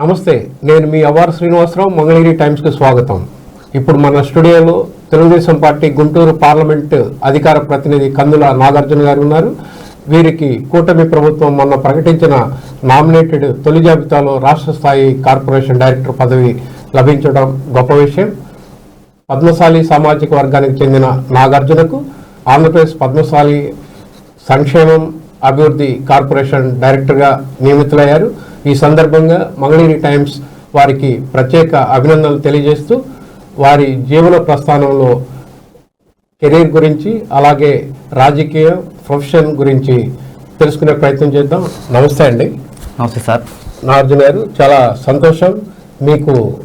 నమస్తే నేను మీ అవార్ శ్రీనివాసరావు మంగళగిరి టైమ్స్కి స్వాగతం. ఇప్పుడు మన స్టూడియోలో తెలుగుదేశం పార్టీ గుంటూరు పార్లమెంట్ అధికార ప్రతినిధి కందుల నాగార్జున గారు ఉన్నారు. వీరికి కూటమి ప్రభుత్వం మొన్న ప్రకటించిన నామినేటెడ్ తొలి జాబితాలో రాష్ట్ర స్థాయి కార్పొరేషన్ డైరెక్టర్ పదవి లభించడం గొప్ప విషయం. పద్మశాలి సామాజిక వర్గానికి చెందిన నాగార్జునకు ఆంధ్రప్రదేశ్ పద్మశాలి సంక్షేమం అభివృద్ధి కార్పొరేషన్ డైరెక్టర్గా నియమితులయ్యారు. ఈ సందర్భంగా మంగళగిరి టైమ్స్ వారికి ప్రత్యేక అభినందనలు తెలియజేస్తూ వారి జీవన ప్రస్థానంలో కెరీర్ గురించి అలాగే రాజకీయ ప్రొఫెషన్ గురించి తెలుసుకునే ప్రయత్నం చేద్దాం. నమస్తే అండి. నమస్తే సార్. నాగార్జున గారు చాలా సంతోషం. మీకు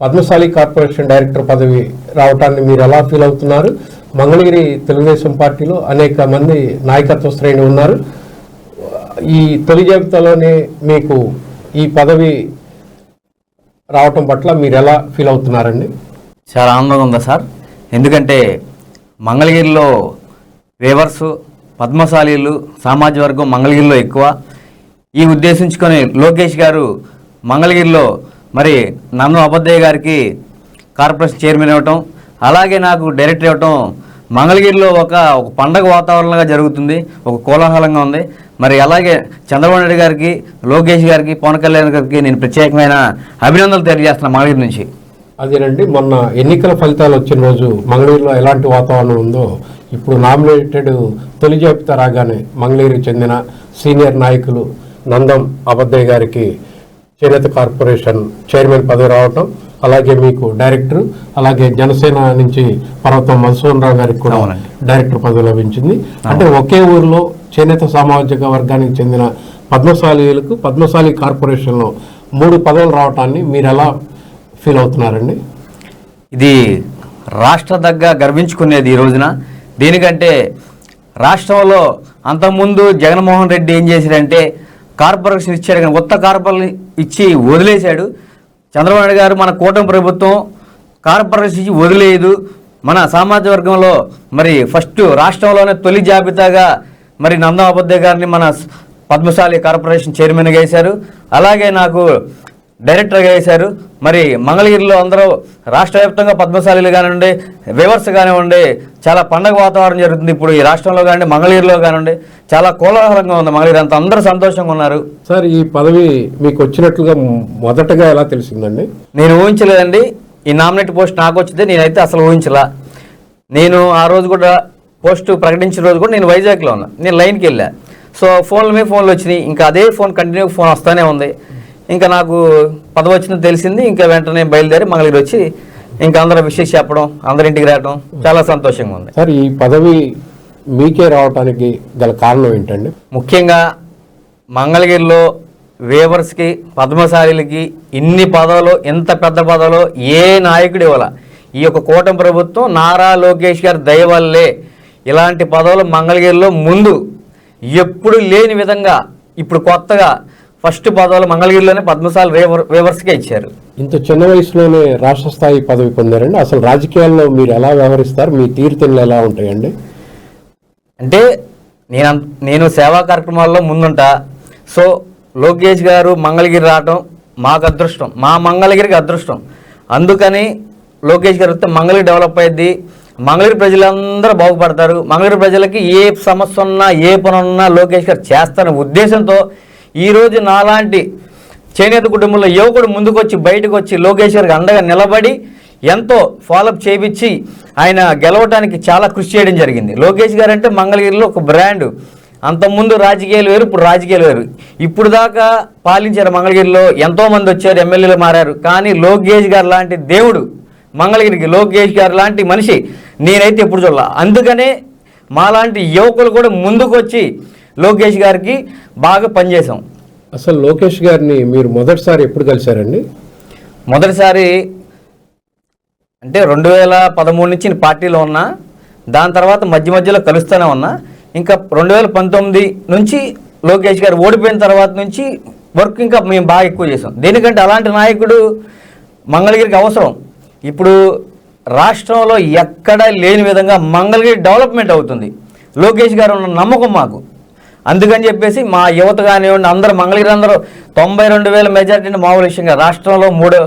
పద్మశాలి కార్పొరేషన్ డైరెక్టర్ పదవి రావటాన్ని మీరు ఎలా ఫీల్ అవుతున్నారు? మంగళగిరి తెలుగుదేశం పార్టీలో అనేక మంది నాయకత్వ శ్రేణి ఉన్నారు. ఈ తొలి జాబితాలోనే మీకు ఈ పదవి రావటం పట్ల మీరు ఎలా ఫీల్ అవుతున్నారండి? చాలా ఆనందంగా ఉందా సార్? ఎందుకంటే మంగళగిరిలో వేవర్స్ పద్మశాలీలు సామాజిక వర్గం మంగళగిరిలో ఎక్కువ. ఈ ఉద్దేశించుకొని లోకేష్ గారు మంగళగిరిలో మరి నన్ను అబద్దయ్య గారికి కార్పొరేషన్ చైర్మన్ ఇవ్వటం అలాగే నాకు డైరెక్టర్ ఇవ్వటం మంగళగిరిలో ఒక ఒక పండగ వాతావరణంగా జరుగుతుంది ఒక కోలాహలంగా ఉంది. మరి అలాగే చంద్రబాబు నాయుడు గారికి లోకేష్ గారికి పవన్ కళ్యాణ్ గారికి నేను ప్రత్యేకమైన అభినందనలు తెలియజేస్తున్నాను మంగళగిరి నుంచి. అదేనండి మొన్న ఎన్నికల ఫలితాలు వచ్చిన రోజు మంగళూరులో ఎలాంటి వాతావరణం ఉందో ఇప్పుడు నామినేటెడ్ తొలి జాబితా రాగానే మంగళూరు చెందిన సీనియర్ నాయకులు నందం అబద్దయ్య గారికి చేనేత కార్పొరేషన్ చైర్మన్ పదవి రావటం అలాగే మీకు డైరెక్టర్ అలాగే జనసేన నుంచి పర్వతం మధుసూదన్ రావు గారికి కూడా. డైరెక్టర్ పదవి లభించింది. అంటే ఒకే ఊరిలో చేనేత సామాజిక వర్గానికి చెందిన పద్మశాలీలకు పద్మశాలి కార్పొరేషన్లో మూడు పదవులు రావటాన్ని మీరు ఎలా ఫీల్ అవుతున్నారండి? ఇది రాష్ట్ర దగ్గర గర్వించుకునేది ఈ రోజున. దీనికంటే రాష్ట్రంలో అంతకుముందు జగన్మోహన్ రెడ్డి ఏం చేశాడంటే కార్పొరేషన్ ఇచ్చాడు కానీ కొత్త కార్పొరేషన్ ఇచ్చి వదిలేశాడు. చంద్రబాబు నాయుడు గారు మన కూటమి ప్రభుత్వం కార్పొరేషన్ వదిలేదు. మన సామాజిక వర్గంలో మరి ఫస్ట్ రాష్ట్రంలోనే తొలి జాబితాగా మరి నందం అబద్దే గారిని మన పద్మశాలి కార్పొరేషన్ చైర్మన్గా వేశారు. అలాగే నాకు డైరెక్టర్గా వేశారు. మరి మంగళగిరిలో అందరూ రాష్ట్ర వ్యాప్తంగా పద్మశాలీలు కానివ్వండి వివర్స్ కానివ్వండి చాలా పండగ వాతావరణం జరుగుతుంది ఇప్పుడు ఈ రాష్ట్రంలో కానివ్వండి మంగళగిరిలో కానివ్వండి. చాలా కోలాహలంగా ఉంది మంగళగిరి. అంతా అందరూ సంతోషంగా ఉన్నారు. సార్ ఈ పదవి మీకు వచ్చినట్లుగా మొదటగా ఎలా తెలిసిందండి? నేను ఊహించలేదండి. ఈ నామినేట్ పోస్ట్ నాకు వచ్చింది. నేనైతే అసలు ఊహించలా. నేను ఆ రోజు కూడా పోస్ట్ ప్రకటించిన రోజు కూడా నేను వైజాగ్లో ఉన్నా. నేను లైన్కి వెళ్ళా. సో ఫోన్ల మీద ఫోన్లు వచ్చినాయి. ఇంకా అదే ఫోన్ కంటిన్యూ ఫోన్ వస్తూనే ఉంది. ఇంకా నాకు పదవి వచ్చింది తెలిసింది ఇంకా వెంటనే బయలుదేరి మంగళగిరి వచ్చి ఇంకా అందరూ విషయం చెప్పడం అందరి ఇంటికి రావడం చాలా సంతోషంగా ఉంది. సార్ ఈ పదవి మీకే రావటానికి గల కారణం ఏంటండి? ముఖ్యంగా మంగళగిరిలో వేవర్స్కి పద్మశాలీలకి ఇన్ని పదవులు ఇంత పెద్ద పదవులు ఏ నాయకుడు ఇవ్వాల. ఈ యొక్క కూటమి ప్రభుత్వం నారా లోకేష్ గారి దయ వల్లే ఇలాంటి పదవులు మంగళగిరిలో ముందు ఎప్పుడు లేని విధంగా ఇప్పుడు కొత్తగా ఫస్ట్ పదవులు మంగళగిరిలోనే పద్మశాలి వేవర్ వేవర్స్కే ఇచ్చారు. ఇంత చిన్న వయసులోనే రాష్ట్ర స్థాయి పదవి పొందారండి. అసలు రాజకీయాల్లో మీరు ఎలా వ్యవహరిస్తారు? మీ తీరుతెన్నులు ఎలా ఉంటాయండి? అంటే నేను నేను సేవా కార్యక్రమాల్లో ముందుంటా. సో లోకేష్ గారు మంగళగిరి రావటం మాకు అదృష్టం. మా మంగళగిరికి అదృష్టం. అందుకని లోకేష్ గారు వస్తే మంగళగిరి డెవలప్ అయ్యింది మంగళగిరి ప్రజలందరూ బాగుపడతారు. మంగళగిరి ప్రజలకి ఏ సమస్య ఉన్నా ఏ పని ఉన్నా లోకేష్ గారు చేస్తారనే ఉద్దేశంతో ఈరోజు నాలాంటి చేనేత కుటుంబంలో యువకుడు ముందుకొచ్చి బయటకు వచ్చి లోకేశ్వర్కి అండగా నిలబడి ఎంతో ఫాలోఅప్ చేయించి ఆయన గెలవడానికి చాలా కృషి చేయడం జరిగింది. లోకేష్ గారు అంటే మంగళగిరిలో ఒక బ్రాండ్. అంతకుముందు రాజకీయాలు వేరు ఇప్పుడు రాజకీయాలు వేరు. ఇప్పుడు దాకా పాలించారు మంగళగిరిలో ఎంతోమంది వచ్చారు ఎమ్మెల్యేలు మారారు. కానీ లోకేష్ గారు లాంటి దేవుడు మంగళగిరికి లోకేష్ గారు లాంటి మనిషి నేనైతే ఎప్పుడు చూడాల. అందుకనే మాలాంటి యువకులు కూడా ముందుకొచ్చి లోకేష్ గారికి బాగా పనిచేసాం అసలు లోకేష్ గారిని మీరు మొదటిసారి ఎప్పుడు కలిశారండి? మొదటిసారి అంటే రెండు వేల పదమూడు నుంచి నేను పార్టీలో ఉన్నా దాని తర్వాత మధ్య మధ్యలో కలుస్తూనే ఉన్నా. ఇంకా రెండు వేల పంతొమ్మిది నుంచి లోకేష్ గారు ఓడిపోయిన తర్వాత నుంచి వర్క్ ఇంకా మేము బాగా ఎక్కువ చేసాం దేనికంటే అలాంటి నాయకుడు మంగళగిరికి అవసరం. ఇప్పుడు రాష్ట్రంలో ఎక్కడా లేని విధంగా మంగళగిరి డెవలప్మెంట్ అవుతుంది. లోకేష్ గారు ఉన్న నమ్మకం మాకు. అందుకని చెప్పేసి మా యువత కానివ్వండి అందరూ మంగళగిరి అందరూ తొంభై రెండు వేల మెజార్టీని మామూలు విషయంగా రాష్ట్రంలో మూడో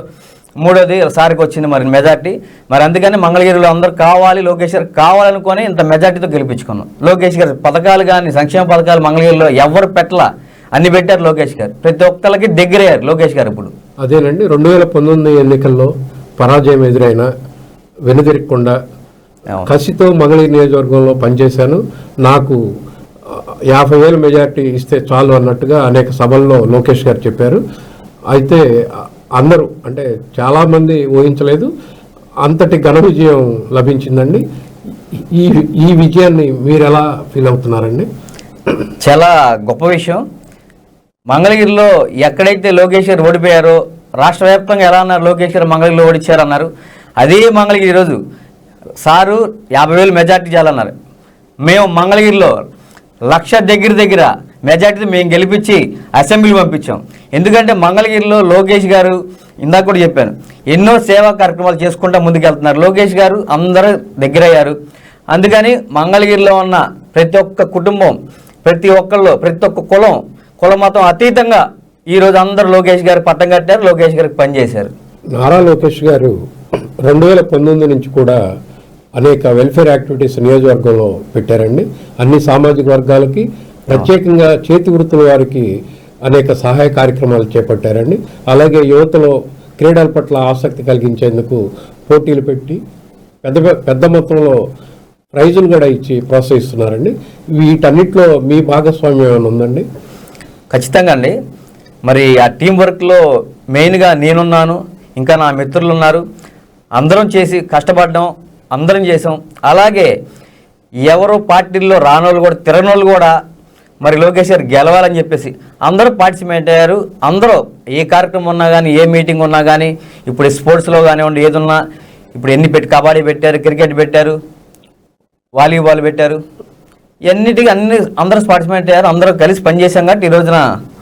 మూడోది సారికి వచ్చింది మరి మెజార్టీ. మరి అందుకని మంగళగిరిలో అందరూ కావాలి లోకేష్ గారు కావాలనుకొని ఇంత మెజార్టీతో గెలిపించుకున్నాం. లోకేష్ గారు పథకాలు కానీ సంక్షేమ పథకాలు మంగళగిరిలో ఎవరు పెట్టలా అన్ని పెట్టారు లోకేష్ గారు. ప్రతి ఒక్కరికి దగ్గరయ్యారు లోకేష్ గారు ఇప్పుడు. అదేనండి రెండు వేల పంతొమ్మిది ఎన్నికల్లో పరాజయం ఎదురైన వెనుదిరగకుండా. కసితో మంగళగిరి నియోజకవర్గంలో పనిచేశాను. నాకు యాభై వేల మెజార్టీ ఇస్తే చాలు అన్నట్టుగా అనేక సభల్లో లోకేష్ గారు చెప్పారు. అయితే అందరూ అంటే చాలామంది ఊహించలేదు అంతటి ఘన విజయం లభించిందండి. ఈ ఈ విజయాన్ని మీరు ఎలా ఫీల్ అవుతున్నారండి? చాలా గొప్ప విషయం. మంగళగిరిలో ఎక్కడైతే లోకేష్ గారు ఓడిపోయారో రాష్ట్ర వ్యాప్తంగా ఎలా అన్నారు? లోకేష్ గారు మంగళగిరిలో ఓడిచ్చారన్నారు. అదే మంగళగిరి ఈరోజు. సారు యాభై వేలు మెజార్టీ చేయాలన్నారు. మేము మంగళగిరిలో లక్ష దగ్గర దగ్గర మెజార్టీ మేము గెలిపించి అసెంబ్లీ పంపించాం. ఎందుకంటే మంగళగిరిలో లోకేష్ గారు ఇందాక కూడా చెప్పాను ఎన్నో సేవా కార్యక్రమాలు చేసుకుంటూ ముందుకెళ్తున్నారు. లోకేష్ గారు అందరూ దగ్గరయ్యారు. అందుకని మంగళగిరిలో ఉన్న ప్రతి ఒక్క కుటుంబం ప్రతి ఒక్కళ్ళు ప్రతి ఒక్క కులం కుల మతం అతీతంగా ఈరోజు అందరూ లోకేష్ గారు పట్టం కట్టారు లోకేష్ గారికి పనిచేశారు నారా లోకేష్ గారు రెండు వేల పంతొమ్మిది నుంచి కూడా అనేక వెల్ఫేర్ యాక్టివిటీస్ నియోజకవర్గంలో పెట్టారండి. అన్ని సామాజిక వర్గాలకి ప్రత్యేకంగా చేతి వృత్తుల వారికి అనేక సహాయ కార్యక్రమాలు చేపట్టారండి. అలాగే యువతలో క్రీడల పట్ల ఆసక్తి కలిగించేందుకు పోటీలు పెట్టి పెద్ద పెద్ద మొత్తంలో ప్రైజులు కూడా ఇచ్చి ప్రోత్సహిస్తున్నారండి. వీటన్నిటిలో మీ భాగస్వామ్యం ఏమైనా ఉందండి? ఖచ్చితంగా అండి. మరి ఆ టీం వర్క్లో మెయిన్గా నేనున్నాను ఇంకా నా మిత్రులు ఉన్నారు. అందరం చేసి కష్టపడడం. అందరం చేసాం అలాగే ఎవరు పార్టీల్లో రానోళ్ళు కూడా తిరగనోళ్ళు కూడా మరి లోకేష్ గారు గెలవాలని చెప్పేసి అందరూ పార్టిసిపేట్ అయ్యారు. అందరూ ఏ కార్యక్రమం ఉన్నా కానీ ఏ మీటింగ్ ఉన్నా కానీ ఇప్పుడు స్పోర్ట్స్లో కానివ్వండి ఏదున్నా ఇప్పుడు ఎన్ని పెట్టి కబడ్డీ పెట్టారు క్రికెట్ పెట్టారు వాలీబాల్ పెట్టారు ఎన్నిటికీ అన్ని అందరూ పార్టిసిపేట్ అయ్యారు. అందరూ కలిసి పనిచేసాం కాబట్టి ఈ రోజున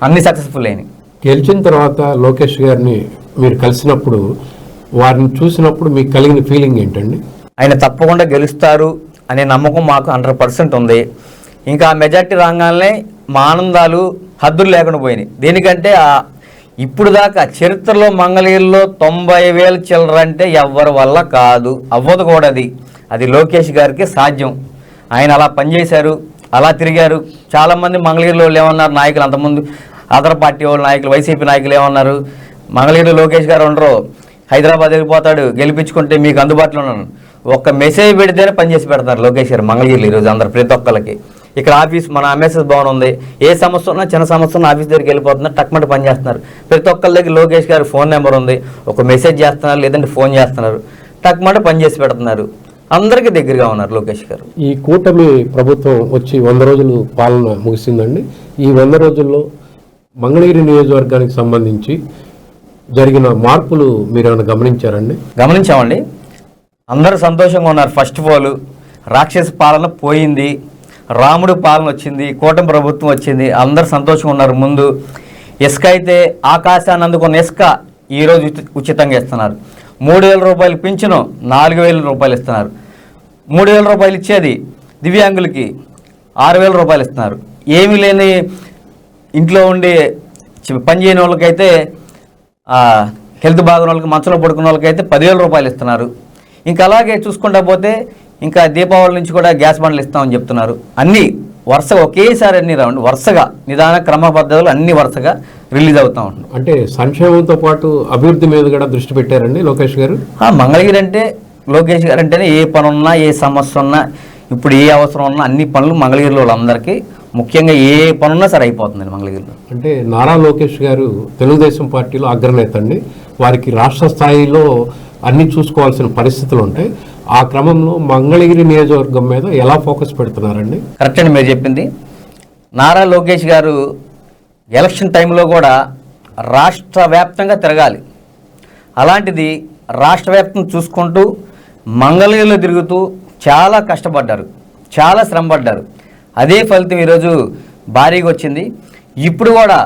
అన్ని సక్సెస్ఫుల్ అయినాయి. గెలిచిన తర్వాత లోకేష్ గారిని మీరు కలిసినప్పుడు వారిని చూసినప్పుడు మీకు కలిగిన ఫీలింగ్ ఏంటండి? ఆయన తప్పకుండా గెలుస్తారు అనే నమ్మకం మాకు హండ్రెడ్ పర్సెంట్ ఉంది. ఇంకా ఆ మెజార్టీ రాగానే మా ఆనందాలు హద్దులు లేకుండా పోయినాయి. దేనికంటే ఇప్పుడు దాకా చరిత్రలో మంగళగిరిలో తొంభై వేలు చిల్లర అంటే ఎవరి వల్ల కాదు. అవ్వదు కూడా అది. అది లోకేష్ గారికి సాధ్యం. ఆయన అలా పనిచేశారు అలా తిరిగారు. చాలామంది మంగళగిరిలో ఏమన్నారు? నాయకులు అంతకుముందు అదర్ పార్టీ వాళ్ళ నాయకులు వైసీపీ నాయకులు ఏమన్నారు? మంగళగిరిలో లోకేష్ గారు ఉండరు. హైదరాబాద్ వెళ్ళిపోతాడు గెలిపించుకుంటే మీకు అందుబాటులో ఉన్నాను. ఒక్క మెసేజ్ పెడితేనే పనిచేసి పెడతారు లోకేష్ గారు మంగళగిరిలో ఈరోజు అందరు ప్రతి ఒక్కరికి ఇక్కడ ఆఫీస్ మన ఎంఎస్ఎస్ భవన్ ఉంది. ఏ సమస్య ఉన్నా చిన్న సమస్య ఉన్నా ఆఫీస్ దగ్గరికి వెళ్ళిపోతున్నారు టక్మట పని చేస్తున్నారు. ప్రతి ఒక్కరి దగ్గర లోకేష్ గారి ఫోన్ నెంబర్ ఉంది. ఒక మెసేజ్ చేస్తున్నారు లేదంటే ఫోన్ చేస్తున్నారు. టక్మట పని చేసి పెడుతున్నారు. అందరికీ దగ్గరగా ఉన్నారు లోకేష్ గారు. ఈ కూటమి ప్రభుత్వం వచ్చి వంద రోజులు పాలన ముగిసిందండి. ఈ వంద రోజుల్లో మంగళగిరి నియోజకవర్గానికి సంబంధించి జరిగిన మార్పులు మీరు ఏమైనా గమనించారండి? గమనించామండి. అందరూ సంతోషంగా ఉన్నారు. ఫస్ట్ ఆఫ్ ఆల్ రాక్షస పాలన పోయింది. రాముడు పాలన వచ్చింది. కూటమి ప్రభుత్వం వచ్చింది. అందరూ సంతోషంగా ఉన్నారు. ముందు ఇసుక అయితే ఆకాశాన్ని అందుకున్న ఇసుక ఈరోజు ఉచితంగా ఇస్తున్నారు. మూడు వేల రూపాయలు పింఛను నాలుగు వేల రూపాయలు ఇస్తున్నారు. మూడు వేల రూపాయలు ఇచ్చేది దివ్యాంగులకి ఆరు వేల రూపాయలు ఇస్తున్నారు. ఏమీ లేని ఇంట్లో ఉండి పనిచేయని వాళ్ళకైతే హెల్త్ బాగున్న వాళ్ళకి మంచంలో పడుకున్న వాళ్ళకైతే పదివేల రూపాయలు ఇస్తున్నారు. ఇంకా అలాగే చూసుకుంటా పోతే ఇంకా దీపావళి నుంచి కూడా గ్యాస్ బండ్లు ఇస్తామని చెప్తున్నారు. అన్నీ వరుసగా ఒకేసారి అన్ని రావండి వరుసగా నిదాన క్రమ పద్ధతులు అన్ని వరుసగా రిలీజ్ అవుతూ ఉంటాయి అంటే సంక్షేమంతో పాటు అభివృద్ధి మీద కూడా దృష్టి పెట్టారండి లోకేష్ గారు? ఆ, మంగళగిరి అంటే లోకేష్ గారు అంటేనే ఏ పని ఉన్నా ఏ సమస్య ఉన్నా ఇప్పుడు ఏ అవసరం ఉన్నా అన్ని పనులు మంగళగిరిలో వాళ్ళందరికీ ముఖ్యంగా ఏ పని ఉన్నా సరే అయిపోతుందండి మంగళగిరిలో. అంటే నారా లోకేష్ గారు తెలుగుదేశం పార్టీలో అగ్రనేత అండి. వారికి రాష్ట్ర స్థాయిలో అన్ని చూసుకోవాల్సిన పరిస్థితులు ఉంటాయి ఆ క్రమంలో మంగళగిరి నియోజకవర్గం మీద ఎలా ఫోకస్ పెడుతున్నారండి? కరెక్ట్ అని మీరు చెప్పింది. నారా లోకేష్ గారు ఎలక్షన్ టైంలో కూడా రాష్ట్ర వ్యాప్తంగా తిరగాలి. అలాంటిది రాష్ట్ర వ్యాప్తం చూసుకుంటూ మంగళగిరిలో తిరుగుతూ చాలా కష్టపడ్డారు. చాలా శ్రమపడ్డారు. అదే ఫలితం ఈరోజు భారీగా వచ్చింది. ఇప్పుడు కూడా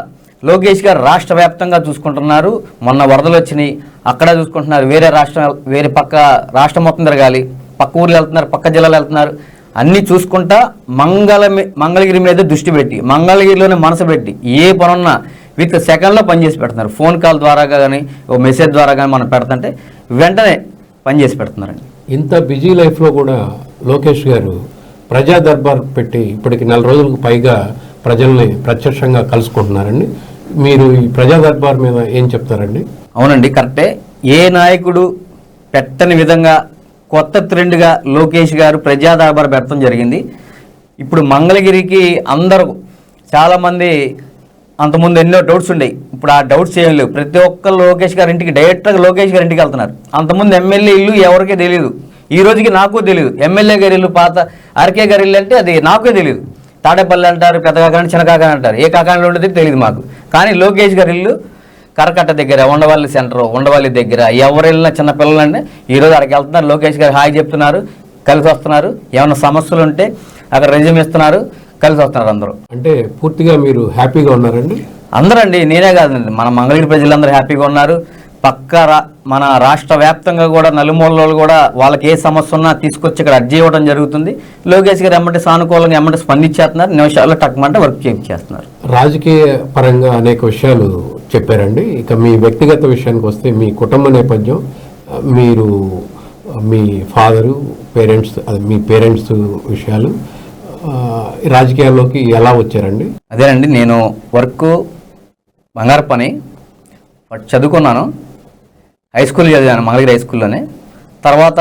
లోకేష్ గారు రాష్ట్ర వ్యాప్తంగా చూసుకుంటున్నారు. మొన్న వరదలు వచ్చినాయి. అక్కడ చూసుకుంటున్నారు. వేరే రాష్ట్రం వేరే పక్క రాష్ట్రం మొత్తం తిరగాలి. పక్క ఊర్లు వెళ్తున్నారు పక్క జిల్లాలు వెళ్తున్నారు. అన్నీ చూసుకుంటా మంగళ మీ- మంగళగిరి మీద దృష్టి పెట్టి మంగళగిరిలోనే మనసు పెట్టి ఏ పనున్నా విత్ సెకండ్లో పనిచేసి పెడుతున్నారు. ఫోన్ కాల్ ద్వారా కానీ ఓ మెసేజ్ ద్వారా కానీ మనం పెడుతుంటే వెంటనే పనిచేసి పెడుతున్నారండి. ఇంత బిజీ లైఫ్లో కూడా లోకేష్ గారు ప్రజా దర్బార్ పెట్టి ఇప్పటికి నెల రోజులకు పైగా ప్రజల్ని ప్రత్యక్షంగా కలుసుకుంటున్నారండి. మీరు ఈ ప్రజా దర్బార్ మీద ఏం చెప్తారండి? అవునండి కరెక్టే. ఏ నాయకుడు పెట్టని విధంగా కొత్త ట్రెండ్గా లోకేష్ గారు ప్రజా దర్బార్ పెట్టడం జరిగింది. ఇప్పుడు మంగళగిరికి అందరూ చాలామంది అంతకుముందు ఎన్నో డౌట్స్ ఉండేవి. ఇప్పుడు ఆ డౌట్స్ ఏం లేవు. ప్రతి ఒక్క లోకేష్ గారి ఇంటికి డైరెక్ట్గా లోకేష్ గారి ఇంటికి వెళ్తున్నారు. అంతకుముందు ఎమ్మెల్యే ఇల్లు ఎవరికీ తెలియదు ఈ రోజుకి నాకు తెలియదు ఎమ్మెల్యే గారి ఇల్లు పాత ఆర్కే గారి ఇల్లు అంటే అది నాకే తెలియదు తాడేపల్లి అంటారు పెద్ద కాకాని చిన్న కాకాని అంటారు. ఏ కాకాని ఉండేది తెలియదు మాకు. కానీ లోకేష్ గారి ఇల్లు కరకట్ట దగ్గర ఉండవల్లి సెంటర్ ఉండవల్లి దగ్గర. ఎవరు వెళ్ళినా చిన్న పిల్లలంటే ఈరోజు అక్కడికి వెళ్తున్నారు. లోకేష్ గారు హాయ్ చెప్తున్నారు. కలిసి వస్తున్నారు. ఏమైనా సమస్యలు ఉంటే అక్కడ రెజ్యూమ్ ఇస్తున్నారు. కలిసి వస్తున్నారు అందరూ. అంటే పూర్తిగా మీరు హ్యాపీగా ఉన్నారండి? అందరండి నేనే కాదండి. మన మంగళగిరి ప్రజలందరూ హ్యాపీగా ఉన్నారు. పక్క రా మన రాష్ట్ర వ్యాప్తంగా కూడా నలుమూలలో కూడా వాళ్ళకి ఏ సమస్య ఉన్నా తీసుకొచ్చి ఇక్కడ అర్జీ ఇవ్వడం జరుగుతుంది. లోకేష్ గారు ఎమ్మటి సానుకూలంగా ఎమ్మటి స్పందించేస్తున్నారు. నిమిషాల్లో టక్మంటే వర్క్ చేయించేస్తున్నారు రాజకీయ పరంగా అనేక విషయాలు చెప్పారండి. ఇక మీ వ్యక్తిగత విషయానికి వస్తే మీ కుటుంబ నేపథ్యం మీరు మీ ఫాదరు పేరెంట్స్ అది మీ పేరెంట్స్ విషయాలు రాజకీయాల్లోకి ఎలా వచ్చారండి? అదేనండి నేను వర్క్ బంగారు పని చదువుకున్నాను. హై స్కూల్ చదివాను మంగళగిరి హై స్కూల్లోనే తర్వాత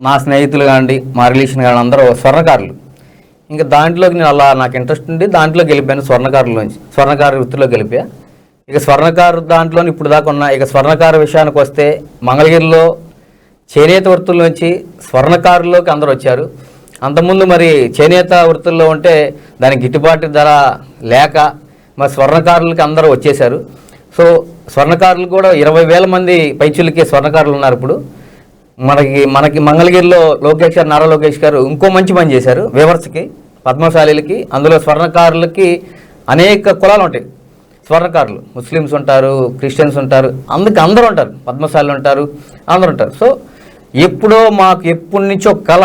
నా స్నేహితులు కానివ్వండి మా రిలేషన్ కానీ అందరూ స్వర్ణకారులు. ఇంకా దాంట్లోకి నేను అలా నాకు ఇంట్రెస్ట్ ఉండి దాంట్లో గెలిపాను స్వర్ణకారులోంచి స్వర్ణకారు వృత్తిలో గెలిపా ఇక స్వర్ణకారు దాంట్లో ఇప్పుడు దాకా ఉన్న ఇక స్వర్ణకారు విషయానికి వస్తే మంగళగిరిలో చేనేత వృత్తుల్లోంచి స్వర్ణకారుల్లోకి అందరూ వచ్చారు. అంతకుముందు మరి చేనేత వృత్తుల్లో ఉంటే దానికి గిట్టుబాటు ధర లేక మరి స్వర్ణకారులకి అందరూ వచ్చేసారు సో స్వర్ణకారులు కూడా ఇరవై వేల మంది పైచులకి స్వర్ణకారులు ఉన్నారు ఇప్పుడు. మనకి మనకి మంగళగిరిలో లోకేష్ గారు నారా లోకేష్ గారు ఇంకో మంచి పని చేశారు వేవర్స్కి పద్మశాలీలకి. అందులో స్వర్ణకారులకి అనేక కులాలు ఉంటాయి. స్వర్ణకారులు ముస్లిమ్స్ ఉంటారు క్రిస్టియన్స్ ఉంటారు అందుకు అందరూ ఉంటారు. పద్మశాలి ఉంటారు అందరూ ఉంటారు. సో ఎప్పుడో మాకు ఎప్పటి నుంచో కళ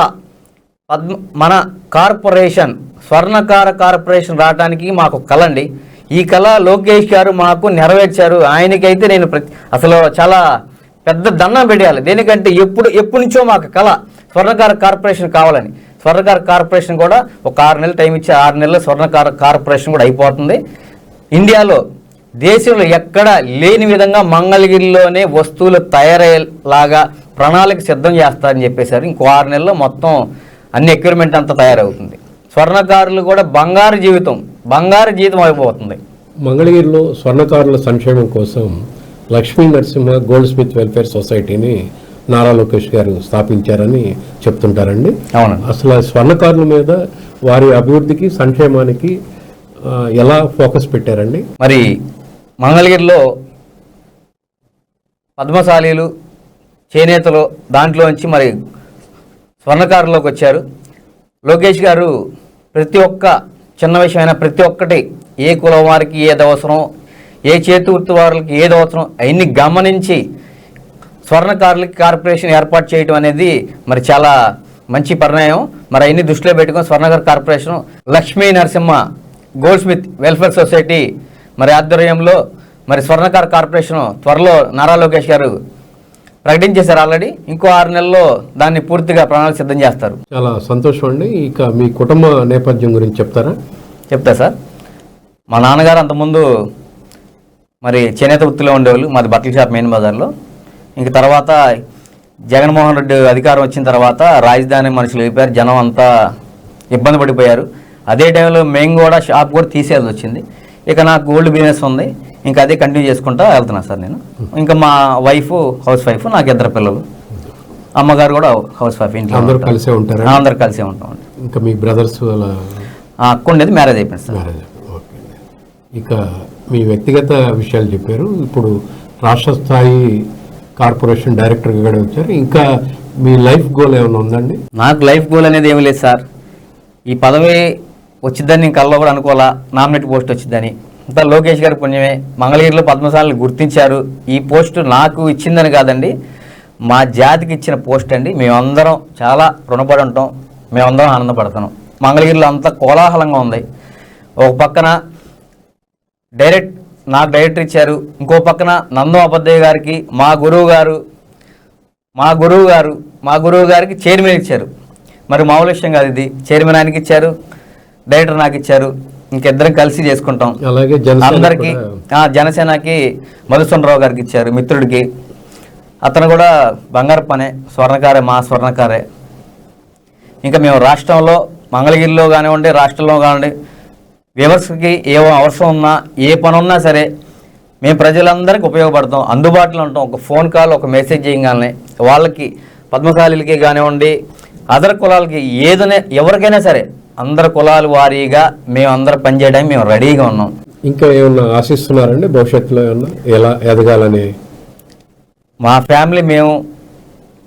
పద్మ మన కార్పొరేషన్ స్వర్ణకార కార్పొరేషన్ రావడానికి మాకు కళ అండి. ఈ కళ లోకేష్ గారు మాకు నెరవేర్చారు. ఆయనకైతే నేను ప్రతి అసలు చాలా పెద్ద దండం పెట్టేయాలి. దేనికంటే ఎప్పుడు ఎప్పటి నుంచో మాకు కళ స్వర్ణకార కార్పొరేషన్ కావాలని. స్వర్ణకార కార్పొరేషన్ కూడా ఒక ఆరు నెలలు టైం ఇచ్చి ఆరు నెలలు స్వర్ణకార కార్పొరేషన్ కూడా అయిపోతుంది. ఇండియాలో దేశంలో ఎక్కడ లేని విధంగా మంగళగిరిలోనే వస్తువులు తయారయ్యేలాగా ప్రణాళిక సిద్ధం చేస్తారని చెప్పేశారు. ఇంకో ఆరు నెలల్లో మొత్తం అన్ని ఎక్విప్మెంట్ అంతా తయారవుతుంది. స్వర్ణకారులు కూడా బంగారు జీవితం బంగారు జీవితం అయిపోతుంది. మంగళగిరిలో స్వర్ణకారుల సంక్షేమం కోసం Lakshmi Narasimha goldsmith welfare సొసైటీని నారా లోకేష్ గారు స్థాపించారని చెప్తుంటారండి. అవునండి. అసలు ఆ స్వర్ణకారుల మీద వారి అభివృద్ధికి సంక్షేమానికి ఎలా ఫోకస్ పెట్టారండి? మరి మంగళగిరిలో పద్మశాలీలు చేనేతలు దాంట్లోంచి మరి స్వర్ణకారులోకి వచ్చారు. లోకేష్ గారు ప్రతి ఒక్క చిన్న విషయమైనా ప్రతి ఒక్కటి ఏ కులం వారికి ఏది అవసరం ఏ చేతి వృత్తి వారికి ఏది అవసరం అవన్నీ గమనించి స్వర్ణకారులకి కార్పొరేషన్ ఏర్పాటు చేయడం అనేది మరి చాలా మంచి పరిణామం. మరి అవన్నీ దృష్టిలో పెట్టుకొని స్వర్ణగర్ corporation Lakshmi Narasimha goldsmith welfare society మరి ఆధ్వర్యంలో మరి స్వర్ణకార్ కార్పొరేషన్ త్వరలో నారా లోకేష్ గారు ప్రకటించేశారు ఆల్రెడీ. ఇంకో ఆరు నెలల్లో దాన్ని పూర్తిగా ప్రణాళిక సిద్ధం చేస్తారు. చాలా సంతోషం అండి ఇక మీ కుటుంబ నేపథ్యం గురించి చెప్తారా? చెప్తా సార్. మా నాన్నగారు అంతకుముందు మరి చేనేత వృత్తిలో ఉండేవాళ్ళు. మాది బట్టల షాప్ మెయిన్ బజార్లో. ఇంక తర్వాత జగన్మోహన్ రెడ్డి అధికారం వచ్చిన తర్వాత రాజధాని మనుషులు అయిపోయారు. జనం అంతా ఇబ్బంది పడిపోయారు. అదే టైంలో మేము కూడా షాప్ కూడా తీసేయాల్సి వచ్చింది. ఇక నాకు గోల్డ్ బిజినెస్ ఉంది. ఇంకా అదే కంటిన్యూ చేసుకుంటా వెళ్తున్నా సార్ నేను. ఇంకా మా వైఫ్ హౌస్ వైఫ్ నాకు ఇద్దరు పిల్లలు. అమ్మగారు కూడా హౌస్ వైఫ్ ఇంట్లో అందరూ. కలిసే ఉంటారా? అందరు కలిసే ఉంటాం ఇంకా మీ బ్రదర్స్ అక్క ఉండేది మ్యారేజ్ అయిపోయింది సార్. ఇక మీ వ్యక్తిగత విషయాలు చెప్పారు. ఇప్పుడు రాష్ట్ర స్థాయి కార్పొరేషన్ డైరెక్టర్గా కూడా వచ్చారు. ఇంకా మీ లైఫ్ గోల్ ఏమైనా ఉందండి నాకు లైఫ్ గోల్ అనేది ఏమీ లేదు సార్. ఈ పదవి వచ్చిద్దని నేను కల్లో కూడా అనుకోవాలా? నామినేట్ పోస్ట్ వచ్చిద్దని అంతా లోకేష్ గారి పుణ్యమే. మంగళగిరిలో పద్మశాలను గుర్తించారు. ఈ పోస్ట్ నాకు ఇచ్చిందని కాదండి. మా జాతికి ఇచ్చిన పోస్ట్ అండి. మేమందరం చాలా రుణపడి ఉంటాం మేమందరం ఆనందపడుతున్నాం. మంగళగిరిలో అంతా కోలాహలంగా ఉంది. ఒక పక్కన డైరెక్ట్ నాకు డైరెక్టర్ ఇచ్చారు. ఇంకో పక్కన నందం అబద్దయ్య గారికి మా గురువు గారు మా గురువు గారు మా గురువు గారికి చైర్మన్ ఇచ్చారు. మరి మామూలు విషయం కాదు ఇది. చైర్మన్ ఆయనకి ఇచ్చారు. డైరెక్టర్ నాకు ఇచ్చారు. ఇంకిద్దరం కలిసి చేసుకుంటాం. అలాగే అందరికి జనసేనకి మధుసూనరావు గారికి ఇచ్చారు మిత్రుడికి. అతను కూడా బంగారు పనే స్వర్ణకారే మా స్వర్ణకారే. ఇంకా మేము రాష్ట్రంలో మంగళగిరిలో కానివ్వండి రాష్ట్రంలో కానివ్వండి వ్యవస్థకి ఏ అవసరం ఉన్నా ఏ పని ఉన్నా సరే మేము ప్రజలందరికీ ఉపయోగపడతాం అందుబాటులో ఉంటాం. ఒక ఫోన్ కాల్ ఒక మెసేజ్ చేయగానే వాళ్ళకి పద్మశాలీలకి కానివ్వండి అదర్ కులాలకి ఏదైనా ఎవరికైనా సరే అందరు కులాల వారీగా మేము అందరం పనిచేయడానికి మేము రెడీగా ఉన్నాం. ఇంకా ఏమన్నా ఆశిస్తున్నారండి భవిష్యత్తులో ఏమన్నా? ఎలా ఎదగాలని? మా ఫ్యామిలీ మేము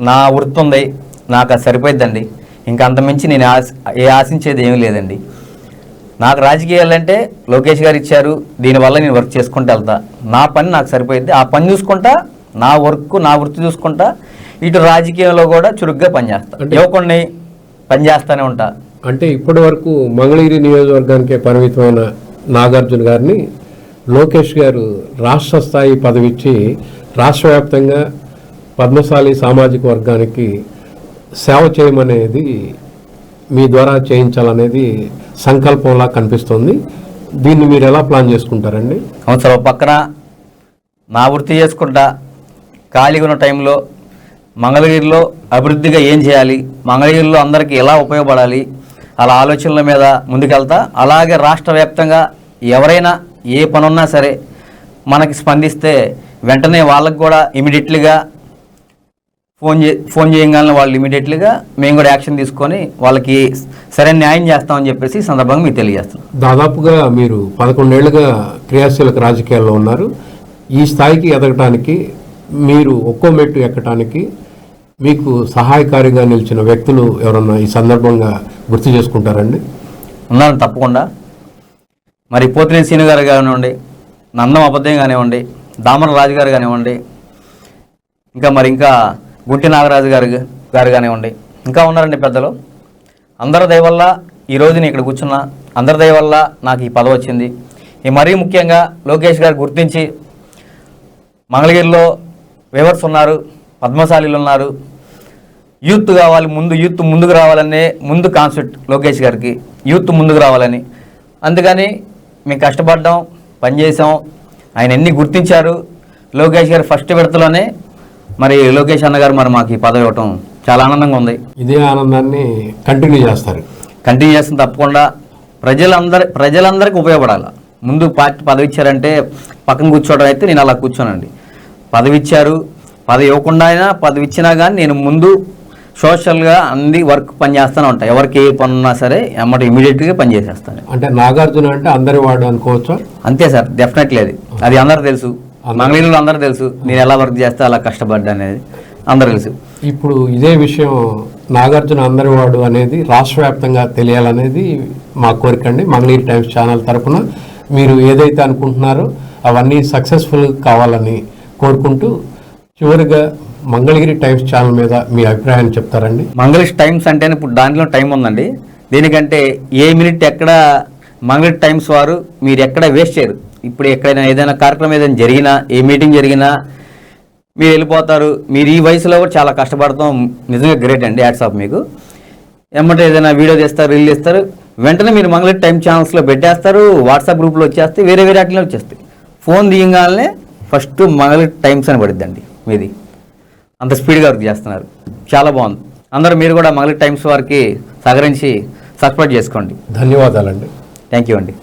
నా వృత్తి ఉంది నాకు అది సరిపోయిద్దండి. ఇంకా అంతమించి నేను ఆశ ఏ ఆశించేది ఏమీ లేదండి. నాకు రాజకీయాలంటే లోకేష్ గారు ఇచ్చారు దీనివల్ల నేను వర్క్ చేసుకుంటూ వెళ్తా. నా పని నాకు సరిపోయింది ఆ పని చూసుకుంటా నా వర్క్ నా వృత్తి చూసుకుంటా ఇటు రాజకీయంలో కూడా చురుగ్గా పనిచేస్తా. అంటే- యువకుడిని పనిచేస్తూనే ఉంటా. అంటే ఇప్పటి వరకు మంగళగిరి నియోజకవర్గానికే పరిమితమైన నాగార్జున గారిని లోకేష్ గారు రాష్ట్ర స్థాయి పదవి ఇచ్చి రాష్ట్ర వ్యాప్తంగా పద్మశాలి సామాజిక వర్గానికి సేవ చేయమనేది మీ ద్వారా చేయించాలనేది సంకల్పంలా కనిపిస్తుంది. దీన్ని మీరు ఎలా ప్లాన్ చేసుకుంటారండి? అవసరం పక్కన నా వృత్తి చేసుకుంటా ఖాళీగా ఉన్న టైంలో మంగళగిరిలో అభివృద్ధిగా ఏం చేయాలి మంగళగిరిలో అందరికీ ఎలా ఉపయోగపడాలి అలా ఆలోచనల మీద ముందుకెళ్తా. అలాగే రాష్ట్ర వ్యాప్తంగా ఎవరైనా ఏ పనున్నా సరే మనకి స్పందిస్తే వెంటనే వాళ్ళకు కూడా ఇమీడియట్లీగా ఫోన్ చే ఫోన్ చేయగానే వాళ్ళు ఇమీడియట్లీగా మేము కూడా యాక్షన్ తీసుకొని వాళ్ళకి సరైన న్యాయం చేస్తామని చెప్పేసి సందర్భంగా మీకు తెలియజేస్తాం దాదాపుగా మీరు పదకొండేళ్ళుగా క్రియాశీలక రాజకీయాల్లో ఉన్నారు. ఈ స్థాయికి ఎదగటానికి మీరు ఒక్కో మెట్టు ఎక్కటానికి మీకు సహాయకారిగా నిలిచిన వ్యక్తులు ఎవరన్నా ఈ సందర్భంగా గుర్తు చేసుకుంటారండి? ఉన్నాను తప్పకుండా. మరి పోతినేని సీను గారు కానివ్వండి నందం అబద్ధం కానివ్వండి దామర రాజు గారు కానివ్వండి ఇంకా మరి ఇంకా గుంటి నాగరాజు గారు గారు కానివ్వండి ఇంకా ఉన్నారండి పెద్దలు. అందరి దయవల్ల వల్ల ఈ నేను ఇక్కడ కూర్చున్నా. అందరి దయవల్ల నాకు ఈ పదవి వచ్చింది. ఈ మరీ ముఖ్యంగా లోకేష్ గారు గుర్తించి మంగళగిరిలో వేవర్స్ ఉన్నారు. పద్మశాలీలు ఉన్నారు యూత్ కావాలి ముందు యూత్ ముందుకు రావాలనే ముందు కాన్సెప్ట్ లోకేష్ గారికి యూత్ ముందుకు రావాలని. అందుకని మేము కష్టపడ్డాం పనిచేసాం ఆయన ఎన్ని గుర్తించారు లోకేష్ గారు ఫస్ట్ విడతలోనే మరి లోకేష్ అన్నగారు మరి మాకు ఈ పదవి ఇవ్వటం చాలా ఆనందంగా ఉంది. ఇదే ఆనందాన్ని కంటిన్యూ చేస్తారు. కంటిన్యూ చేస్తుంది తప్పకుండా. ప్రజలందరి ప్రజలందరికీ ఉపయోగపడాలి. ముందు పార్టీ పదవి ఇచ్చారంటే పక్కన కూర్చోవడం అయితే నేను అలా కూర్చోనండి. పదవి ఇచ్చారు పదవి ఇవ్వకుండా అయినా పదవి ఇచ్చినా కానీ నేను ముందు సోషల్గా అన్ని వర్క్ పని చేస్తూనే ఉంటాను ఎవరికి ఏ పని ఉన్నా సరే ఎమ్మటి ఇమీడియట్గా పని చేసేస్తాను. అంటే నాగార్జున అంటే అందరి వాడు అనుకోవచ్చా? అంతే సార్ డెఫినెట్లీ అది. అది అందరు తెలుసు. మంగళగిరిలో అందరూ తెలుసు. నేను ఎలా వర్క్ చేస్తే అలా కష్టపడ్డా అనేది అందరూ తెలుసు. ఇప్పుడు ఇదే విషయం నాగార్జున అందరి వాడు అనేది రాష్ట్ర వ్యాప్తంగా తెలియాలనేది మా కోరిక అండి. మంగళగిరి టైమ్స్ ఛానల్ తరపున మీరు ఏదైతే అనుకుంటున్నారో అవన్నీ సక్సెస్ఫుల్ కావాలని కోరుకుంటూ చివరిగా మంగళగిరి టైమ్స్ ఛానల్ మీద మీ అభిప్రాయాన్ని చెప్తారండి. మంగళగిరి టైమ్స్ అంటే ఇప్పుడు దాంట్లో టైం ఉందండి. దీనికంటే ఏ మినిట్ ఎక్కడ మంగళగిరి టైమ్స్ వారు మీరు ఎక్కడ వేస్ట్ చేయరు. ఇప్పుడు ఎక్కడైనా ఏదైనా కార్యక్రమం ఏదైనా జరిగినా ఏ మీటింగ్ జరిగినా మీరు వెళ్ళిపోతారు. మీరు ఈ వయసులో కూడా చాలా కష్టపడతాం. నిజంగా గ్రేట్ అండి యాడ్స్ ఆఫ్ మీకు. ఏమంటే ఏదైనా వీడియో తీస్తారు రీల్ చేస్తారు వెంటనే మీరు మంగళగిరి టైమ్ ఛానల్స్లో పెట్టేస్తారు. వాట్సాప్ గ్రూప్లో వచ్చేస్తే వేరే వేరే వాటిలో వచ్చేస్తాయి. ఫోన్ తీయగానే ఫస్ట్ మంగళగిరి టైమ్స్ అని పడిద్దండి. మీది. అంత స్పీడ్గా వర్క్ చేస్తున్నారు. చాలా బాగుంది. అందరూ మీరు కూడా మంగళగిరి టైమ్స్ వారికి సహకరించి సబ్స్క్రైబ్ చేసుకోండి. ధన్యవాదాలండి. థ్యాంక్ యూ అండి.